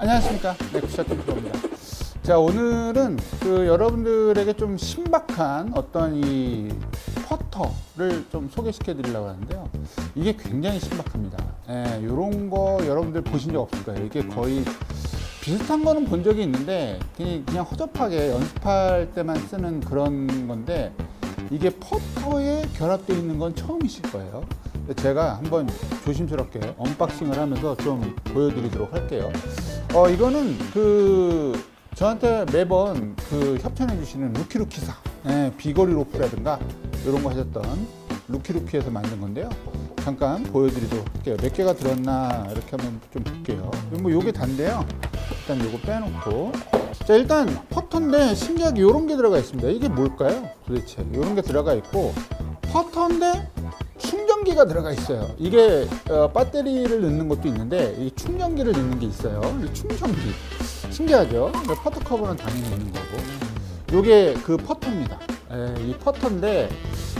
안녕하십니까. 네, 구샷 템프로입니다. 자, 오늘은 그 여러분들에게 좀 신박한 어떤 이 퍼터를 좀 소개시켜 드리려고 하는데요. 이게 굉장히 신박합니다. 예, 요런 거 여러분들 보신 적 없을 거예요. 이게 거의 비슷한 거는 본 적이 있는데 그냥, 그냥 허접하게 연습할 때만 쓰는 그런 건데 이게 퍼터에 결합되어 있는 건 처음이실 거예요. 제가 한번 조심스럽게 언박싱을 하면서 좀 보여드리도록 할게요. 어, 이거는 그 저한테 매번 그 협찬해 주시는 루키루키사, 예, 비거리 로프라든가 이런 거 하셨던 루키루키에서 만든 건데요. 잠깐 보여드리도록 할게요. 몇 개가 들었나 이렇게 한번 좀 볼게요. 뭐 요게 단데요. 일단 요거 빼놓고. 자, 일단 퍼터인데 신기하게 요런 게 들어가 있습니다. 이게 뭘까요? 도대체. 요런 게 들어가 있고, 퍼터인데 충전기가 들어가 있어요. 이게 어, 배터리를 넣는 것도 있는데, 이 충전기를 넣는 게 있어요. 이 충전기. 신기하죠? 근데 퍼터 커버는 당연히 있는 거고. 요게 그 퍼터입니다. 예, 이 퍼터인데,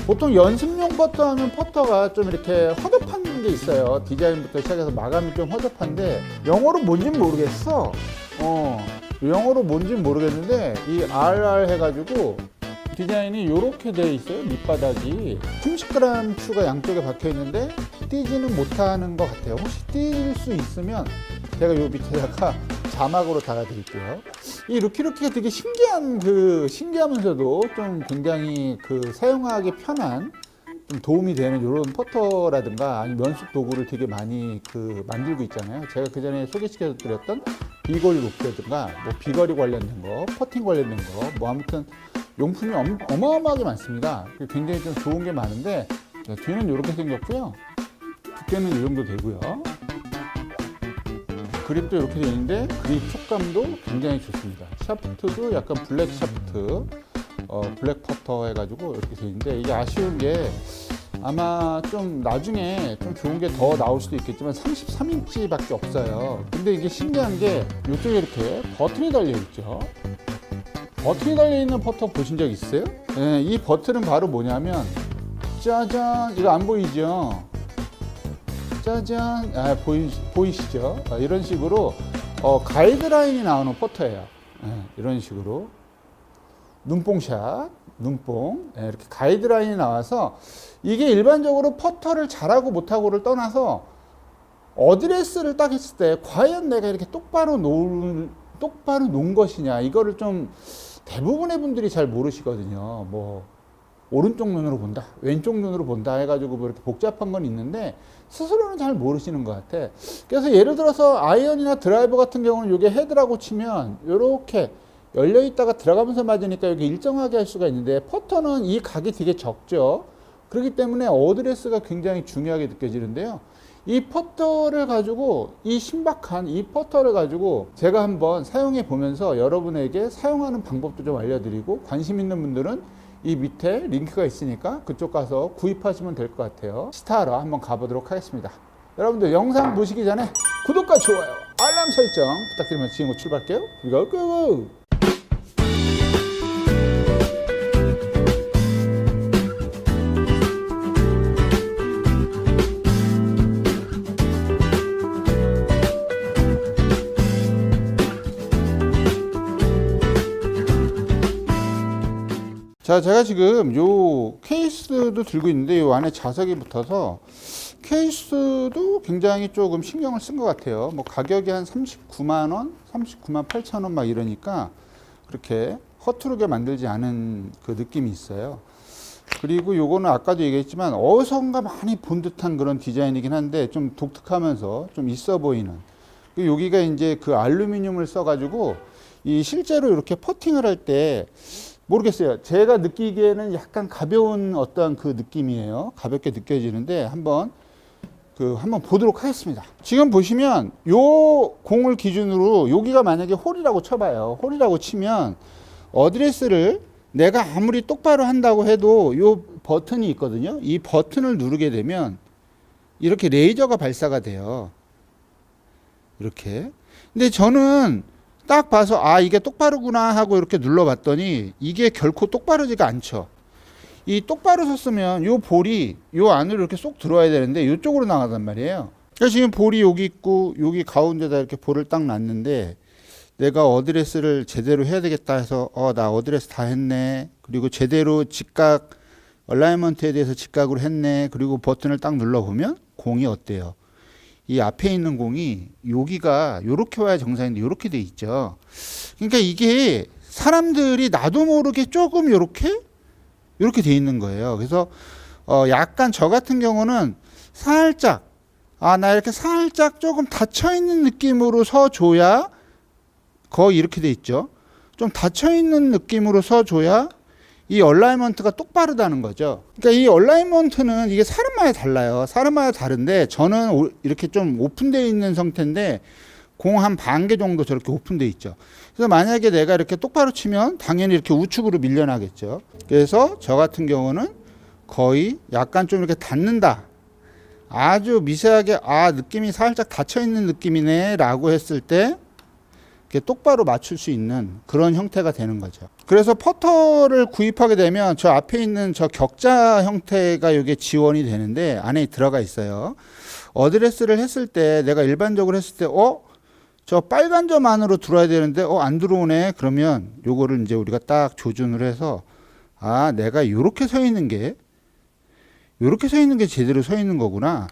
보통 연습용 퍼터 하면 퍼터가 좀 이렇게 허접한 게 있어요. 디자인부터 시작해서 마감이 좀 허접한데, 영어로 뭔진 모르겠어. 어, 영어로 뭔진 모르겠는데, 이 RR 해가지고, 디자인이 이렇게 돼 있어요. 밑바닥이 30g 추가 양쪽에 박혀 있는데 띄지는 못하는 것 같아요. 혹시 띄일 수 있으면 제가 요 밑에다가 자막으로 달아드릴게요. 이 루키루키가 되게 신기한 그 신기하면서도 좀 굉장히 그 사용하기 편한 좀 도움이 되는 이런 퍼터라든가 아니면 연습 도구를 되게 많이 그 만들고 있잖아요. 제가 그 전에 소개시켜 드렸던 비거리 로프라든가 뭐 비거리 관련된 거, 퍼팅 관련된 거, 뭐 아무튼 용품이 엄, 어마어마하게 많습니다. 굉장히 좀 좋은 게 많은데 자, 뒤는 이렇게 생겼고요. 두께는 이 정도 되고요. 그립도 이렇게 되어 있는데 그립 촉감도 굉장히 좋습니다. 샤프트도 약간 블랙 샤프트, 어, 블랙 퍼터 해가지고 이렇게 되어 있는데 이게 아쉬운 게 아마 좀 나중에 좀 좋은 게 더 나올 수도 있겠지만 33인치밖에 없어요. 근데 이게 신기한 게 이쪽에 이렇게 버튼이 달려 있죠. 버튼이 달려 있는 퍼터 보신 적 있어요? 네, 이 버튼은 바로 뭐냐면 짜잔 이거 안 보이죠? 짜잔 아, 보이, 보이시죠? 아, 이런 식으로 어, 가이드라인이 나오는 퍼터예요. 네, 이런 식으로 눈뽕샷, 눈뽕 네, 이렇게 가이드라인이 나와서 이게 일반적으로 퍼터를 잘하고 못하고를 떠나서 어드레스를 딱 했을 때 과연 내가 이렇게 똑바로 놓은 똑바로 놓은 것이냐 이거를 좀 대부분의 분들이 잘 모르시거든요. 뭐 오른쪽 눈으로 본다, 왼쪽 눈으로 본다 해가지고 뭐 이렇게 복잡한 건 있는데 스스로는 잘 모르시는 것 같아. 그래서 예를 들어서 아이언이나 드라이버 같은 경우는 이게 헤드라고 치면 이렇게 열려 있다가 들어가면서 맞으니까 여기 일정하게 할 수가 있는데 퍼터는 이 각이 되게 적죠. 그렇기 때문에 어드레스가 굉장히 중요하게 느껴지는데요. 이 퍼터를 가지고 이 신박한 이 퍼터를 가지고 제가 한번 사용해 보면서 여러분에게 사용하는 방법도 좀 알려드리고 관심 있는 분들은 이 밑에 링크가 있으니까 그쪽 가서 구입하시면 될 것 같아요. 스타러 한번 가보도록 하겠습니다. 여러분들 영상 보시기 전에 구독과 좋아요, 알람 설정 부탁드리면 지금 출발할게요. 끄고. 자, 제가 지금 요 케이스도 들고 있는데 요 안에 자석이 붙어서 케이스도 굉장히 조금 신경을 쓴 것 같아요. 뭐 가격이 한 39만 원, 39만 8천 원 막 이러니까 그렇게 허투루게 만들지 않은 그 느낌이 있어요. 그리고 요거는 아까도 얘기했지만 어디선가 많이 본 듯한 그런 디자인이긴 한데 좀 독특하면서 좀 있어 보이는. 그 여기가 이제 그 알루미늄을 써가지고 이 실제로 이렇게 퍼팅을 할 때 모르겠어요. 제가 느끼기에는 약간 가벼운 어떤 그 느낌이에요. 가볍게 느껴지는데 한번 그 한번 보도록 하겠습니다. 지금 보시면 요 공을 기준으로 여기가 만약에 홀이라고 쳐봐요. 홀이라고 치면 어드레스를 내가 아무리 똑바로 한다고 해도 요 버튼이 있거든요. 이 버튼을 누르게 되면 이렇게 레이저가 발사가 돼요. 이렇게. 근데 저는 딱 봐서 아 이게 똑바르구나 하고 이렇게 눌러봤더니 이게 결코 똑바르지가 않죠. 이 똑바로 섰으면 요 볼이 요 안으로 이렇게 쏙 들어와야 되는데 이쪽으로 나가단 말이에요. 그러니까 지금 볼이 여기 있고 여기 가운데다 이렇게 볼을 딱 놨는데 내가 어드레스를 제대로 해야 되겠다 해서 어 나 어드레스 다 했네 그리고 제대로 직각 얼라이먼트에 대해서 직각으로 했네 그리고 버튼을 딱 눌러보면 공이 어때요 이 앞에 있는 공이 여기가 요렇게 와야 정상인데 요렇게 돼 있죠. 그러니까 이게 사람들이 나도 모르게 조금 요렇게? 요렇게 돼 있는 거예요. 그래서 어 약간 저 같은 경우는 살짝 아, 나 이렇게 살짝 조금 닫혀 있는 느낌으로 서 줘야 거의 이렇게 돼 있죠. 좀 닫혀 있는 느낌으로 서 줘야 이 얼라이먼트가 똑바르다는 거죠. 그러니까 이 얼라이먼트는 이게 사람마다 달라요. 사람마다 다른데 저는 오- 이렇게 좀 오픈되어 있는 상태인데 공 한 반 개 정도 저렇게 오픈돼 있죠. 그래서 만약에 내가 이렇게 똑바로 치면 당연히 이렇게 우측으로 밀려나겠죠. 그래서 저 같은 경우는 거의 약간 좀 이렇게 닫는다. 아주 미세하게 아 느낌이 살짝 닫혀 있는 느낌이네라고 했을 때 똑바로 맞출 수 있는 그런 형태가 되는 거죠. 그래서 퍼터를 구입하게 되면 저 앞에 있는 저 격자 형태가 이게 지원이 되는데 안에 들어가 있어요. 어드레스를 했을 때 내가 일반적으로 했을 때 어? 저 빨간 점 안으로 들어와야 되는데 어 안 들어오네 그러면 요거를 이제 우리가 딱 조준을 해서 아 내가 요렇게 서 있는 게 요렇게 서 있는 게 제대로 서 있는 거구나.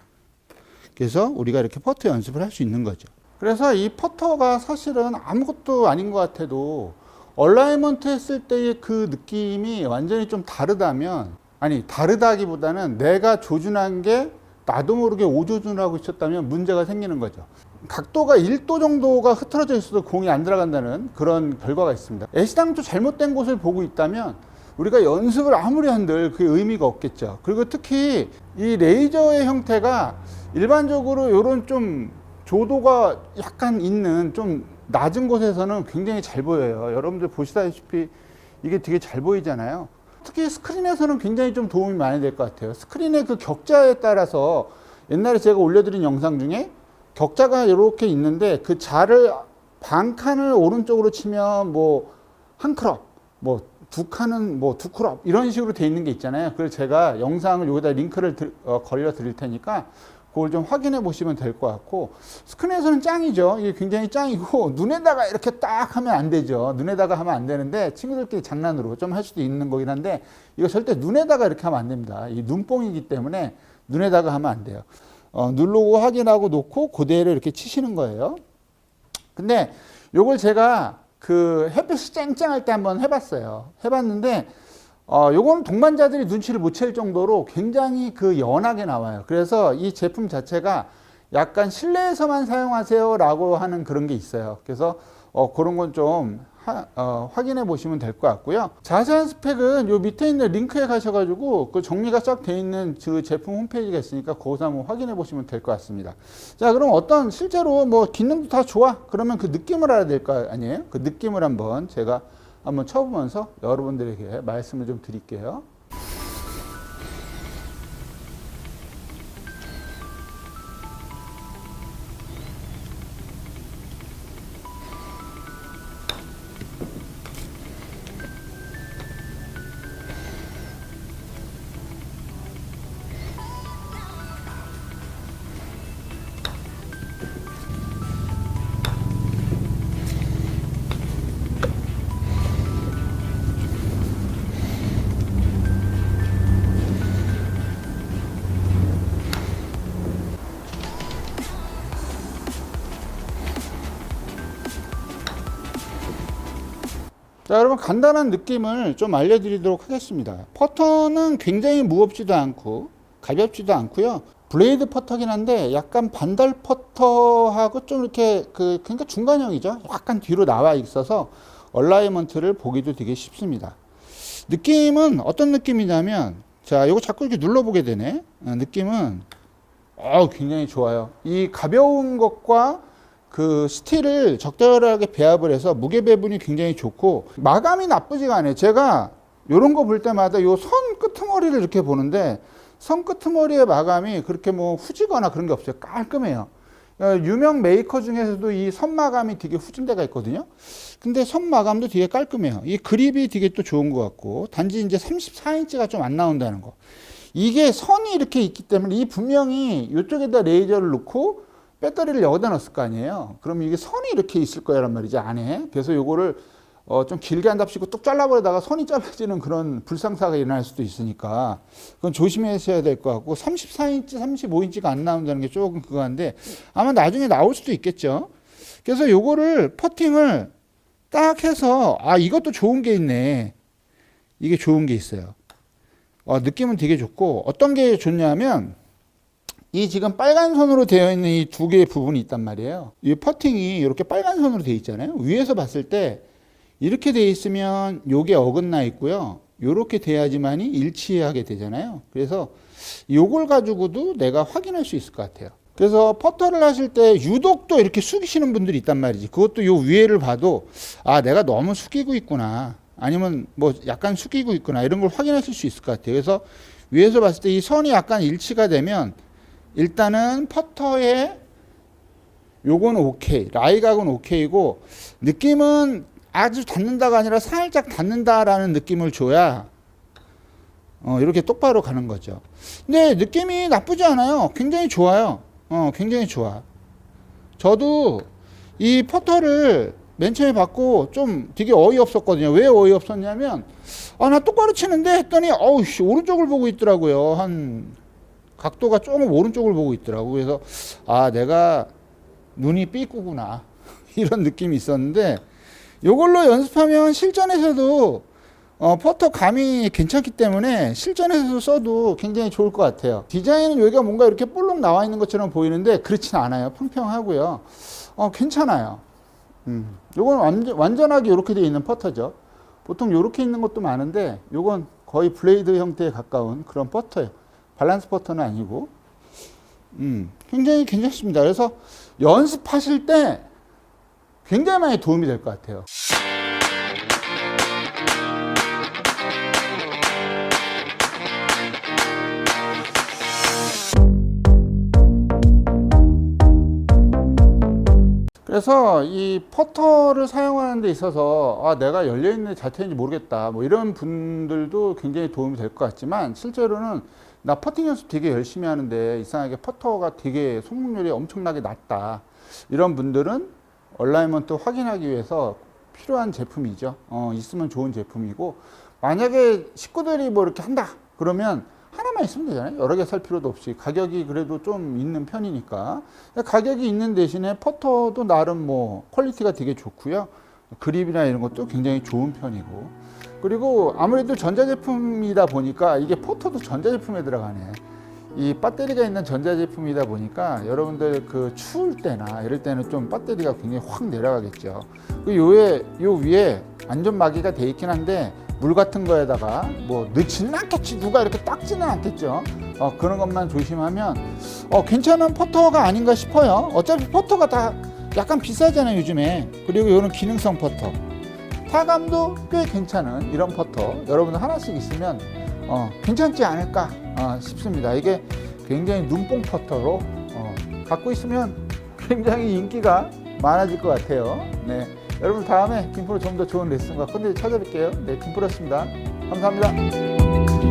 그래서 우리가 이렇게 퍼터 연습을 할 수 있는 거죠. 그래서 이 퍼터가 사실은 아무것도 아닌 것 같아도 얼라이먼트 했을 때의 그 느낌이 완전히 좀 다르다면 아니 다르다기보다는 내가 조준한 게 나도 모르게 오조준을 하고 있었다면 문제가 생기는 거죠. 각도가 1도 정도가 흐트러져 있어도 공이 안 들어간다는 그런 결과가 있습니다. 애시당초 잘못된 곳을 보고 있다면 우리가 연습을 아무리 한들 그게 의미가 없겠죠. 그리고 특히 이 레이저의 형태가 일반적으로 이런 좀 조도가 약간 있는 좀 낮은 곳에서는 굉장히 잘 보여요. 여러분들 보시다시피 이게 되게 잘 보이잖아요. 특히 스크린에서는 굉장히 좀 도움이 많이 될 것 같아요. 스크린의 그 격자에 따라서 옛날에 제가 올려드린 영상 중에 격자가 이렇게 있는데 그 자를 반 칸을 오른쪽으로 치면 뭐 한 크롭, 뭐 두 칸은 뭐 두 크롭 이런 식으로 돼 있는 게 있잖아요. 그래서 제가 영상을 여기다 링크를 드- 어, 걸려 드릴 테니까 그걸 좀 확인해 보시면 될 것 같고 스크린에서는 짱이죠. 이게 굉장히 짱이고 눈에다가 이렇게 딱 하면 안 되죠. 눈에다가 하면 안 되는데 친구들끼리 장난으로 좀 할 수도 있는 거긴 한데 이거 절대 눈에다가 이렇게 하면 안 됩니다. 이 눈뽕이기 때문에 눈에다가 하면 안 돼요. 어, 누르고 확인하고 놓고 그대로 이렇게 치시는 거예요. 근데 요걸 제가 그 햇빛이 쨍쨍할 때 한번 해봤어요. 해봤는데 어, 요거는 동반자들이 눈치를 못 챌 정도로 굉장히 그 연하게 나와요. 그래서 이 제품 자체가 약간 실내에서만 사용하세요라고 하는 그런 게 있어요. 그래서 어, 그런 건좀 어, 확인해 보시면 될 것 같고요. 자세한 스펙은 요 밑에 있는 링크에 가셔가지고 그 정리가 쫙 돼 있는 그 제품 홈페이지가 있으니까 거기서 한번 확인해 보시면 될 것 같습니다. 자, 그럼 어떤 실제로 뭐 기능도 다 좋아. 그러면 그 느낌을 알아야 될 거 아니에요? 그 느낌을 한번 제가 한번 쳐보면서 여러분들에게 말씀을 좀 드릴게요. 자, 여러분 간단한 느낌을 좀 알려드리도록 하겠습니다. 퍼터는 굉장히 무겁지도 않고 가볍지도 않고요. 블레이드 퍼터긴 한데 약간 반달 퍼터하고 좀 이렇게 그 그러니까 중간형이죠. 약간 뒤로 나와 있어서 얼라이먼트를 보기도 되게 쉽습니다. 느낌은 어떤 느낌이냐면 자, 이거 자꾸 이렇게 눌러보게 되네. 어, 느낌은 어, 굉장히 좋아요. 이 가벼운 것과 그 스틸을 적절하게 배합을 해서 무게 배분이 굉장히 좋고 마감이 나쁘지가 않아요. 제가 이런 거 볼 때마다 요 선 끄트머리를 이렇게 보는데 선 끄트머리의 마감이 그렇게 뭐 후지거나 그런 게 없어요. 깔끔해요. 어, 유명 메이커 중에서도 이 선 마감이 되게 후진 데가 있거든요. 근데 선 마감도 되게 깔끔해요. 이 그립이 되게 또 좋은 것 같고 단지 이제 34인치가 좀 안 나온다는 거. 이게 선이 이렇게 있기 때문에 이 분명히 이쪽에다 레이저를 넣고 배터리를 여기다 넣었을 거 아니에요. 그럼 이게 선이 이렇게 있을 거란 말이지 안에. 그래서 요거를 어, 좀 길게 한답시고 뚝 잘라버리다가 선이 잘라지는 그런 불상사가 일어날 수도 있으니까 그건 조심하셔야 될 것 같고 34인치, 35인치가 안 나온다는 게 조금 그거한데 아마 나중에 나올 수도 있겠죠. 그래서 요거를 퍼팅을 딱 해서 아 이것도 좋은 게 있네. 이게 좋은 게 있어요. 어, 느낌은 되게 좋고 어떤 게 좋냐면 이 지금 빨간 선으로 되어 있는 이 두 개의 부분이 있단 말이에요. 이 퍼팅이 이렇게 빨간 선으로 되어 있잖아요. 위에서 봤을 때 이렇게 되어 있으면 요게 어긋나 있고요. 요렇게 돼야지만이 일치하게 되잖아요. 그래서 요걸 가지고도 내가 확인할 수 있을 것 같아요. 그래서 퍼터를 하실 때 유독 또 이렇게 숙이시는 분들이 있단 말이지. 그것도 요 위에를 봐도 아, 내가 너무 숙이고 있구나. 아니면 뭐 약간 숙이고 있구나. 이런 걸 확인하실 수 있을 것 같아요. 그래서 위에서 봤을 때 이 선이 약간 일치가 되면 일단은 퍼터의 요거는 오케이. 라이각은 오케이고 느낌은 아주 닿는다가 아니라 살짝 닿는다라는 느낌을 줘야 어, 이렇게 똑바로 가는 거죠. 근데 느낌이 나쁘지 않아요. 굉장히 좋아요. 어, 굉장히 좋아. 저도 이 퍼터를 맨 처음에 받고 좀 되게 어이없었거든요. 왜 어이없었냐면, 아, 나 똑바로 치는데 했더니, 어우, 씨, 오른쪽을 보고 있더라고요. 한, 각도가 조금 오른쪽을 보고 있더라고. 그래서, 아, 내가 눈이 삐꾸구나. 이런 느낌이 있었는데, 요걸로 연습하면 실전에서도 어, 퍼터 감이 괜찮기 때문에 실전에서 써도 굉장히 좋을 것 같아요. 디자인은 여기가 뭔가 이렇게 볼록 나와 있는 것처럼 보이는데 그렇진 않아요. 평평하고요. 어, 괜찮아요. 음, 요건 완전, 완전하게 이렇게 되어 있는 퍼터죠. 보통 이렇게 있는 것도 많은데 요건 거의 블레이드 형태에 가까운 그런 퍼터예요. 밸런스 퍼터는 아니고. 음, 굉장히 괜찮습니다. 그래서 연습하실 때 굉장히 많이 도움이 될 것 같아요. 그래서 이 퍼터를 사용하는 데 있어서 아, 내가 열려있는 자체인지 모르겠다. 뭐 이런 분들도 굉장히 도움이 될 것 같지만 실제로는 나 퍼팅 연습 되게 열심히 하는데 이상하게 퍼터가 되게 성공률이 엄청나게 낮다. 이런 분들은 얼라이먼트 확인하기 위해서 필요한 제품이죠. 어, 있으면 좋은 제품이고 만약에 식구들이 뭐 이렇게 한다 그러면 하나만 있으면 되잖아요. 여러 개 살 필요도 없이 가격이 그래도 좀 있는 편이니까 가격이 있는 대신에 퍼터도 나름 뭐 퀄리티가 되게 좋고요. 그립이나 이런 것도 굉장히 좋은 편이고 그리고 아무래도 전자제품이다 보니까 이게 퍼터도 전자제품에 들어가네. 이 배터리가 있는 전자제품이다 보니까 여러분들 그 추울 때나 이럴 때는 좀 배터리가 굉장히 확 내려가겠죠. 그 요에 요 위에 안전막이가 돼 있긴 한데 물 같은 거에다가 뭐 넣지는 않겠지 누가 이렇게 닦지는 않겠죠. 어, 그런 것만 조심하면 어, 괜찮은 퍼터가 아닌가 싶어요. 어차피 퍼터가 다 약간 비싸잖아요 요즘에. 그리고 이런 기능성 퍼터. 타감도 꽤 괜찮은 이런 퍼터 여러분들 하나씩 있으면 어, 괜찮지 않을까 어, 싶습니다. 이게 굉장히 눈뽕 퍼터로 어, 갖고 있으면 굉장히 인기가 많아질 것 같아요. 네. 여러분 다음에 김프로 좀 더 좋은 레슨과 컨텐츠 찾아뵐게요. 네, 김프로였습니다. 감사합니다.